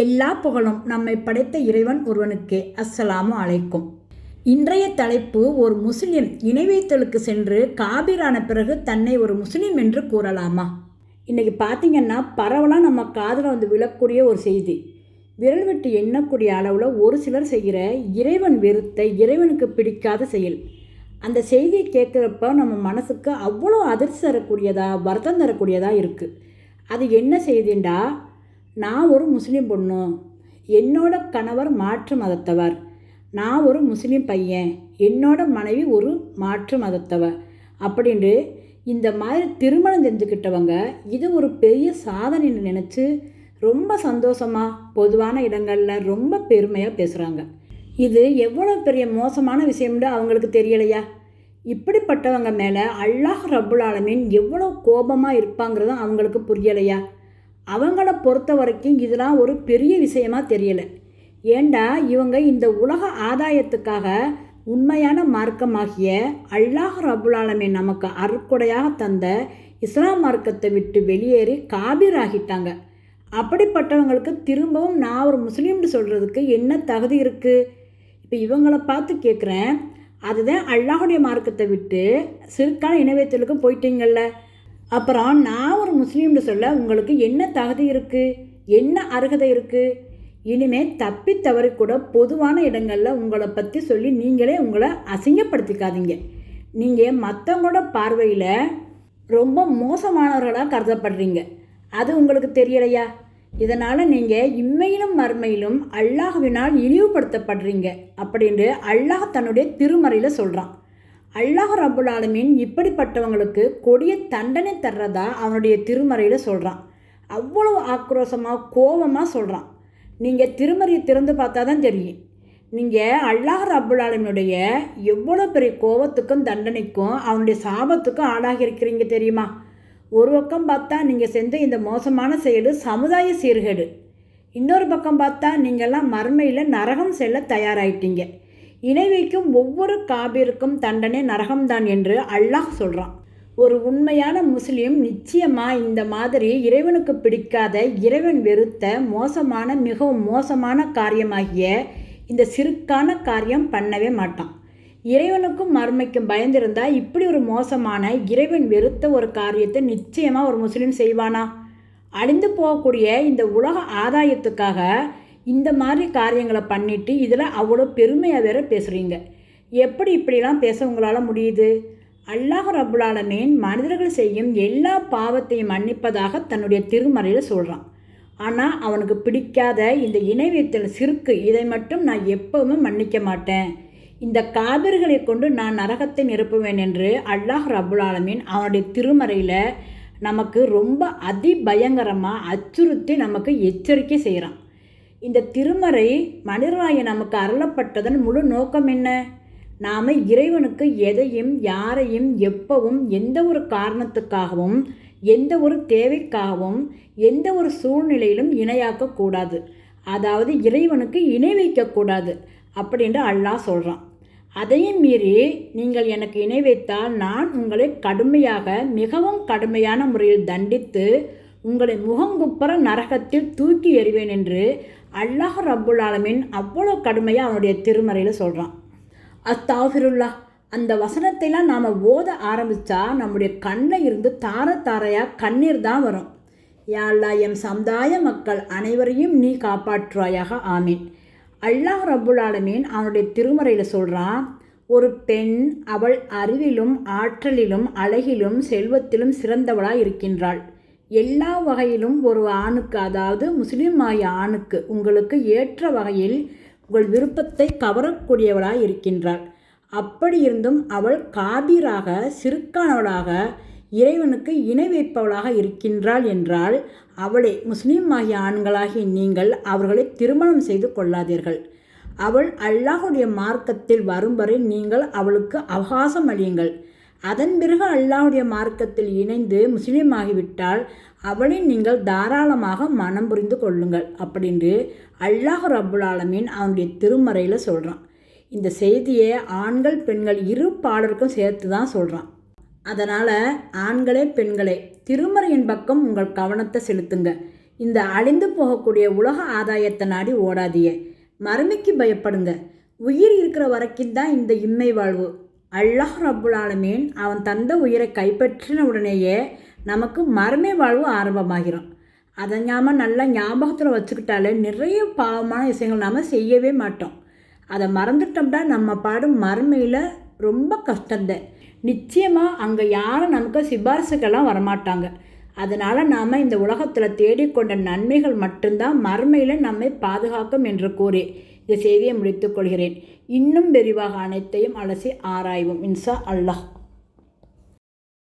எல்லா புகழும் நம்மை படைத்த இறைவன் ஒருவனுக்கே. அஸ்ஸலாமு அழைக்கும் இன்றைய தலைப்பு ஒரு முஸ்லிம் இணை வைத்தலுக்கு சென்று காபிரான பிறகு தன்னை ஒரு முஸ்லிம் என்று கூறலாமா? இன்றைக்கி பார்த்தீங்கன்னா பரவலாக நம்ம காதில் வந்து விழக்கூடிய ஒரு செய்தி. விரல் விட்டு எண்ணக்கூடிய அளவில் ஒரு சிலர் செய்கிற இறைவன் வெறுத்த இறைவனுக்கு பிடிக்காத செயல். அந்த செய்தியை கேட்குறப்ப நம்ம மனசுக்கு அவ்வளோ அதிர்ச்சி தரக்கூடியதாக வருத்தம் தரக்கூடியதாக இருக்குது அது என்ன செய்திண்டா நான் ஒரு முஸ்லீம் பொண்ணு. என்னோட கணவர் மாற்று மதத்தவர். நான் ஒரு முஸ்லீம் பையன். என்னோட மனைவி ஒரு மாற்று மதத்தவர். அப்படின்ட்டு இந்த மாதிரி திருமணம் செஞ்சுக்கிட்டவங்க இது ஒரு பெரிய சாதனைன்னு நினச்சி ரொம்ப சந்தோஷமாக பொதுவான இடங்களில் ரொம்ப பெருமையாக பேசுகிறாங்க இது எவ்வளோ பெரிய மோசமான விஷயம்னு அவங்களுக்கு தெரியலையா? இப்படிப்பட்டவங்க மேலே அல்லாஹ் ரபுல் ஆலமீன் எவ்வளோ கோபமாக இருப்பாங்கிறதும் அவங்களுக்கு புரியலையா? அவங்கள பொறுத்த வரைக்கும் இதெல்லாம் ஒரு பெரிய விஷயமா தெரியலை. ஏண்டா இவங்க இந்த உலக ஆதாயத்துக்காக உண்மையான மார்க்கமாகிய அல்லாஹ் ரபுல் நமக்கு அருக்குடையாக தந்த இஸ்லாம் மார்க்கத்தை விட்டு வெளியேறி காபீர் ஆகிட்டாங்க அப்படிப்பட்டவங்களுக்கு திரும்பவும் நான் ஒரு முஸ்லீம்னு சொல்கிறதுக்கு என்ன தகுதி இருக்குது இப்போ இவங்களை பார்த்து கேட்குறேன் அதுதான் அல்லாஹுடைய மார்க்கத்தை விட்டு சிறுக்கான இணைவேத்தலுக்கு போயிட்டீங்கள்ல அப்புறம் நான் ஒரு முஸ்லீம்னு சொல்ல உங்களுக்கு என்ன தகுதி இருக்குது என்ன அருகதை இருக்குது இனிமேல் தப்பி தவறி கூட பொதுவான இடங்களில் உங்களை பற்றி சொல்லி நீங்களே உங்களை அசிங்கப்படுத்திக்காதீங்க. நீங்கள் மற்றவங்களோட பார்வையில் ரொம்ப மோசமானவர்களாக கருதப்படுறீங்க. அது உங்களுக்கு தெரியலையா? இதனால் நீங்கள் இம்மையிலும் மறுமையிலும் அல்லாஹ்வினால் இழிவுபடுத்தப்படுறீங்க அப்படின்ட்டு அல்லாஹ் தன்னுடைய திருமறையில் சொல்கிறான் அல்லாஹ் ரபுல் ஆலமீன் இப்படிப்பட்டவங்களுக்கு கொடிய தண்டனை தர்றதா அவனுடைய திருமறையில் சொல்கிறான் அவ்வளோ ஆக்ரோஷமாக கோபமாக சொல்கிறான் நீங்கள் திருமறையை திறந்து பார்த்தா தான் தெரியும். நீங்கள் அல்லாஹ் ரபுல் ஆலமினுடைய எவ்வளோ பெரிய கோபத்துக்கும் தண்டனைக்கும் அவனுடைய சாபத்துக்கும் ஆளாகி இருக்கிறீங்க தெரியுமா? ஒரு பக்கம் பார்த்தா நீங்கள் செஞ்ச இந்த மோசமான செயல் சமுதாய சீர்கேடு. இன்னொரு பக்கம் பார்த்தா நீங்கள்லாம் மறுமையில் நரகம் செல்ல தயாராயிட்டீங்க. இணை வைக்கும் ஒவ்வொரு காபிருக்கும் தண்டனை நரகம்தான் என்று அல்லாஹ் சொல்கிறான் ஒரு உண்மையான முஸ்லீம் நிச்சயமாக இந்த மாதிரி இறைவனுக்கு பிடிக்காத இறைவன் வெறுத்த மோசமான மிகவும் மோசமான காரியமாகிய இந்த சிறுக்கான காரியம் பண்ணவே மாட்டான். இறைவனுக்கும் மறுமைக்கும் பயந்திருந்தால் இப்படி ஒரு மோசமான இறைவன் வெறுத்த ஒரு காரியத்தை நிச்சயமாக ஒரு முஸ்லீம் செய்வானா? அழிந்து போகக்கூடிய இந்த உலக ஆதாயத்துக்காக இந்த மாதிரி காரியங்களை பண்ணிவிட்டு இதில் அவ்வளோ பெருமையாக வேற பேசுகிறீங்க எப்படி இப்படிலாம் பேச உங்களால் முடியுது? அல்லாஹ் ரபுல் மனிதர்கள் செய்யும் எல்லா பாவத்தையும் மன்னிப்பதாக தன்னுடைய திருமறையில் சொல்கிறான் ஆனால் அவனுக்கு பிடிக்காத இந்த இணைவித்தல் சிறுக்கு இதை மட்டும் நான் எப்பவுமே மன்னிக்க மாட்டேன். இந்த காபிர்களை கொண்டு நான் நரகத்தை நிரப்புவேன் என்று அல்லாஹ் ரபுலாலமீன் அவனுடைய திருமறையில் நமக்கு ரொம்ப அதிபயங்கரமாக அச்சுறுத்தி நமக்கு எச்சரிக்கை செய்கிறான் இந்த திருமறை மனிதராய நமக்கு அருளப்பட்டதன் முழு நோக்கம் என்ன? நாம் இறைவனுக்கு எதையும் யாரையும் எப்பவும் எந்த ஒரு காரணத்துக்காகவும் எந்த ஒரு தேவைக்காகவும் எந்த ஒரு சூழ்நிலையிலும் இணையாக்கக்கூடாது அதாவது இறைவனுக்கு இணை வைக்கக்கூடாது அப்படின்ட்டு அல்லாஹ் சொல்கிறான் அதையும் மீறி நீங்கள் எனக்கு இணை வைத்தால் நான் உங்களை கடுமையாக மிகவும் கடுமையான முறையில் தண்டித்து உங்களை முகங்குப்புற நரகத்தில் தூக்கி எறிவேன் என்று அல்லாஹ் ரப்புல் ஆலமின் அவ்வளோ கடுமையாக அவனுடைய திருமறையில் சொல்கிறான் அத்தாஃபிருல்லா அந்த வசனத்தைலாம் நாம் ஓத ஆரம்பித்தா நம்முடைய கண்ணில் இருந்து தார தாரையாக கண்ணீர் தான் வரும். யாழ்லா எம் சமுதாய மக்கள் அனைவரையும் நீ காப்பாற்றுவாயாக ஆமீன். அல்லாஹ் ரபுல் ஆலமீன் அவனுடைய திருமறையில் சொல்கிறான் ஒரு பெண் அவள் அறிவிலும் ஆற்றலிலும் அழகிலும் செல்வத்திலும் சிறந்தவளாக இருக்கின்றாள். எல்லா வகையிலும் ஒரு ஆணுக்கு அதாவது முஸ்லீம் ஆகிய ஆணுக்கு உங்களுக்கு ஏற்ற வகையில் உங்கள் விருப்பத்தை கவரக்கூடியவளாக இருக்கின்றாள். அப்படி இருந்தும் அவள் காபீராக சிறுக்கானவளாக இறைவனுக்கு இணை வைப்பவளாக இருக்கின்றாள் என்றால் அவளை முஸ்லீம் ஆகிய ஆண்களாகிய நீங்கள் அவர்களை திருமணம் செய்து கொள்ளாதீர்கள். அவள் அல்லாஹுடைய மார்க்கத்தில் வரும் வரை நீங்கள் அவளுக்கு அவகாசம் அளியுங்கள். அதன் பிறகு அல்லாவுடைய மார்க்கத்தில் இணைந்து முஸ்லீம் ஆகிவிட்டால் அவளை நீங்கள் தாராளமாக மனம் புரிந்து கொள்ளுங்கள் அப்படின்று அல்லாஹ் ரபுல் ஆலமீன் அவனுடைய திருமறையில் சொல்கிறான் இந்த செய்தியை ஆண்கள் பெண்கள் இரு பாடலுக்கும் சேர்த்து தான் சொல்கிறான் அதனால் ஆண்களே பெண்களே திருமறையின் பக்கம் உங்கள் கவனத்தை செலுத்துங்க. இந்த அழிந்து போகக்கூடிய உலக ஆதாயத்தை நாடி ஓடாதியே மறுமைக்கு பயப்படுங்க. உயிர் இருக்கிற வரைக்கும் தான் இந்த இம்மை வாழ்வு. அல்லாஹ் ரப்புல் அவன் தந்த உயிரை கைப்பற்றின உடனேயே நமக்கு மறுமை வாழ்வு ஆரம்பமாகிறோம். அதை ஞாபக நல்லா ஞாபகத்தில் வச்சுக்கிட்டாலே நிறைய பாவமான விஷயங்கள் நாம் செய்யவே மாட்டோம். அதை மறந்துட்டோம்னா நம்ம பாடும் மறுமையில் ரொம்ப கஷ்டந்த நிச்சயமாக அங்கே யாரும் நமக்கு சிபாரிசுக்கெல்லாம் வரமாட்டாங்க. அதனால் நாம் இந்த உலகத்தில் தேடிக்கொண்ட நன்மைகள் மட்டும்தான் மறுமையில் நம்மை பாதுகாக்கும் என்று கூறி இந்த செய்தியை முடித்துக் கொள்கிறேன். இன்னும் விரிவாக அனைத்தையும் அலசி ஆராய்வோம். இன்சா அல்லாஹ்.